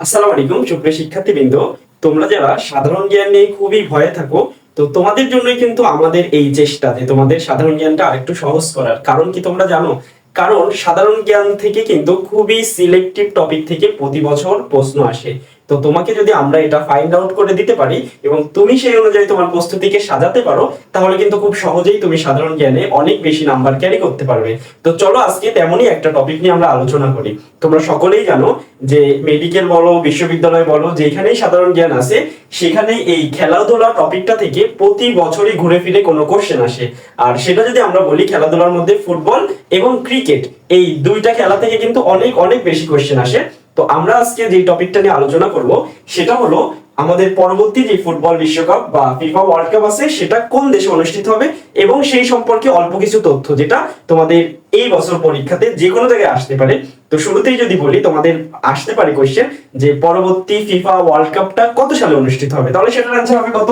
আসসালামু আলাইকুম, সুপ্রিয় শিক্ষার্থীবৃন্দ। তোমরা যারা সাধারণ জ্ঞান নিয়ে খুবই ভয়ে থাকো, তো তোমাদের জন্যই কিন্তু আমাদের এই চেষ্টা যে তোমাদের সাধারণ জ্ঞানটা আরেকটু সহজ করার। কারণ কি তোমরা জানো? কারণ সাধারণ জ্ঞান থেকে কিন্তু খুবই সিলেক্টিভ টপিক থেকে প্রতি বছর প্রশ্ন আসে। তো তোমাকে যদি আমরা এটা ফাইন্ড আউট করে দিতে পারি এবং তুমি সেই অনুযায়ী তোমার প্রস্তুতিকে সাজাতে পারো, তাহলে কিন্তু খুব সহজেই তুমি সাধারণ জ্ঞানে অনেক বেশি নাম্বার ক্যারি করতে পারবে। তো চলো আজকে তেমনই একটা টপিক নিয়ে আমরা আলোচনা করি। তোমরা সকলেই জানো যে মেডিকেল বলো, বিশ্ববিদ্যালয় বলো, যেখানেই সাধারণ জ্ঞান আছে সেখানে এই খেলাধুলা টপিকটা থেকে প্রতি বছরই ঘুরে ফিরে কোনো কোশ্চেন আসে। আর সেটা যদি আমরা বলি খেলাধুলার মধ্যে ফুটবল এবং ক্রিকেট এই দুইটা খেলা থেকে কিন্তু অনেক অনেক বেশি কোশ্চেন আসে। তো আমরা আজকে যে টপিকটা নিয়ে আলোচনা করব, সেটা হলো আমাদের পরবর্তী যে ফুটবল বিশ্বকাপ বা ফিফা ওয়ার্ল্ড কাপ আছে, সেটা কোন দেশে অনুষ্ঠিত হবে এবং সেই সম্পর্কে অল্প কিছু তথ্য যেটা তোমাদের এই বছর পরীক্ষাতে যে কোনো জায়গায় আসতে পারে। তো শুরুতেই যদি বলি, তোমাদের আসতে পারে কোশ্চেন যে পরবর্তী ফিফা ওয়ার্ল্ড কাপটা কত সালে অনুষ্ঠিত হবে? তাহলে সেটার অ্যান্সার হবে কত?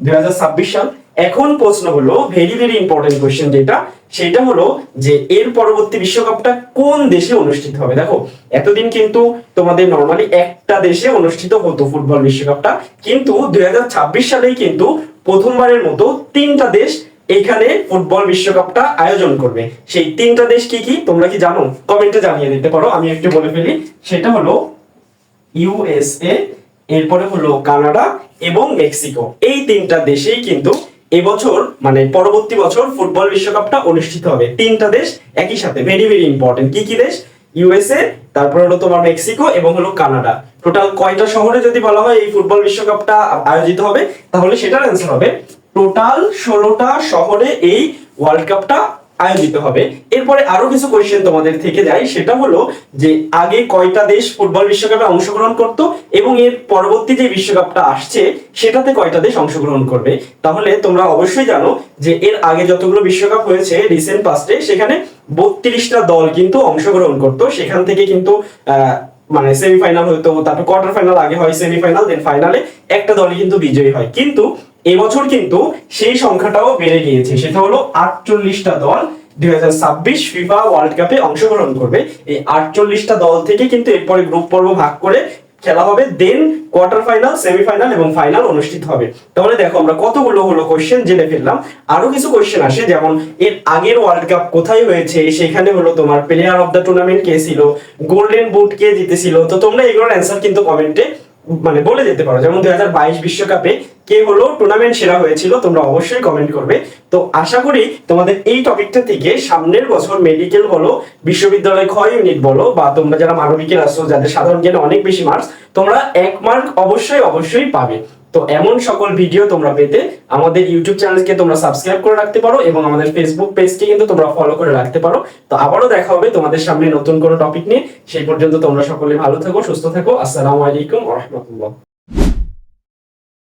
দুই হাজার ছাব্বিশ সাল। এখন প্রশ্ন হলো ভেরি ভেরি ইম্পর্টেন্ট কোশ্চেন যেটা, সেটা হলো যে এর পরবর্তী বিশ্বকাপটা কোন দেশে অনুষ্ঠিত হবে? দেখো, এতদিন কিন্তু তোমাদের নর্মালি একটা দেশে অনুষ্ঠিত হতো ফুটবল বিশ্বকাপটা, কিন্তু দুই সালেই কিন্তু প্রথমবারের মতো তিনটা দেশ এখানে ফুটবল বিশ্বকাপটা আয়োজন করবে। সেই তিনটা দেশ কি কি, তোমরা কি জানো? কমেন্টে জানিয়ে দিতে পারো, আমি একটু বলে ফেলি। সেটা হলো ইউএসএ এরপরে হলো কানাডা এবং মেক্সিকো। এই তিনটা দেশেই কিন্তু এবছর মানে পরবর্তী বছর ফুটবল বিশ্বকাপটা অনুষ্ঠিত হবে। তিনটা দেশ একই সাথে ভেরি ভেরি ইম্পর্টেন্ট কি কি দেশ? ইউএসএ তারপর হলো তোমার মেক্সিকো এবং হলো কানাডা। টোটাল কয়টা শহরে যদি বলা হয় এই ফুটবল বিশ্বকাপটা আয়োজিত হবে তাহলে সেটার অ্যান্সার হবে টোটাল ষোলোটা শহরে এই ওয়ার্ল্ড কাপটা আয়োজিত হবে। এরপরে আরও কিছু কোয়েশ্চেন তোমাদের থেকে যায়, সেটা হলো যে আগে কয়টা দেশ ফুটবল বিশ্বকাপে অংশগ্রহণ করত এবং এর পরবর্তী যে বিশ্বকাপটা আসছে, সেটাতে কয়টা দেশ অংশগ্রহণ করবে? তাহলে তোমরা অবশ্যই জানো যে এর আগে যতগুলো বিশ্বকাপ হয়েছে রিসেন্ট পাস্টে সেখানে বত্রিশটা দল কিন্তু অংশগ্রহণ করত। সেখান থেকে কিন্তু মানে সেমিফাইনাল হইতো তারপর কোয়ার্টার ফাইনাল আগে হয় সেমিফাইনাল দেন ফাইনালে একটা দলই কিন্তু বিজয়ী হয়। কিন্তু এবছর কিন্তু সেই সংখ্যাটাও বেড়ে গিয়েছে। সেটা হলো আটচল্লিশটা দল দুই হাজার ছাব্বিশ ফিফা ওয়ার্ল্ড কাপে অংশগ্রহণ করবে। এই আটচল্লিশটা দল থেকে কিন্তু এরপরে গ্রুপ পর্ব ভাগ করে খেলা হবে দেন কোয়ার্টার ফাইনাল সেমিফাইনাল এবং ফাইনাল অনুষ্ঠিত হবে। তাহলে দেখো আমরা কতগুলো হলো কোশ্চেন জেনে ফেললাম। আরও কিছু কোশ্চেন আসে, যেমন এর আগের ওয়ার্ল্ড কাপ কোথায় হয়েছে? সেখানে হলো তোমার প্লেয়ার অফ দ্য টুর্নামেন্ট কে ছিল? গোল্ডেন বুট কে জিতেছিল? তো তোমরা এগুলোর অ্যান্সার কিন্তু কমেন্টে মানে বলে যেতে পারো। যেমন দুই হাজার বাইশ বিশ্বকাপে কে হলো? টুর্নামেন্ট সেরা হয়েছিল, তোমরা অবশ্যই কমেন্ট করবে। তো আশা করি তোমাদের এই টপিকটা থেকে সামনের বছর মেডিকেল বলো, বিশ্ববিদ্যালয় ক্ষয় ইউনিট বলো, বা তোমরা যারা মানবিকের আসো যাদের সাধারণ জ্ঞানে অনেক বেশি মার্কস তোমরা এক মার্ক অবশ্যই অবশ্যই পাবে। তো এমন সকল ভিডিও তোমরা পেতে আমাদের ইউটিউব চ্যানেলকে তোমরা সাবস্ক্রাইব করে রাখতে পারো, এবং আমাদের ফেসবুক পেজকে কিন্তু তোমরা ফলো করে রাখতে পারো। তো আবারও দেখা হবে তোমাদের সামনে নতুন কোনো টপিক নিয়ে। সেই পর্যন্ত তোমরা সকলে ভালো থাকো, সুস্থ থাকো। আসসালামু আলাইকুম রহমতুল্লাহ।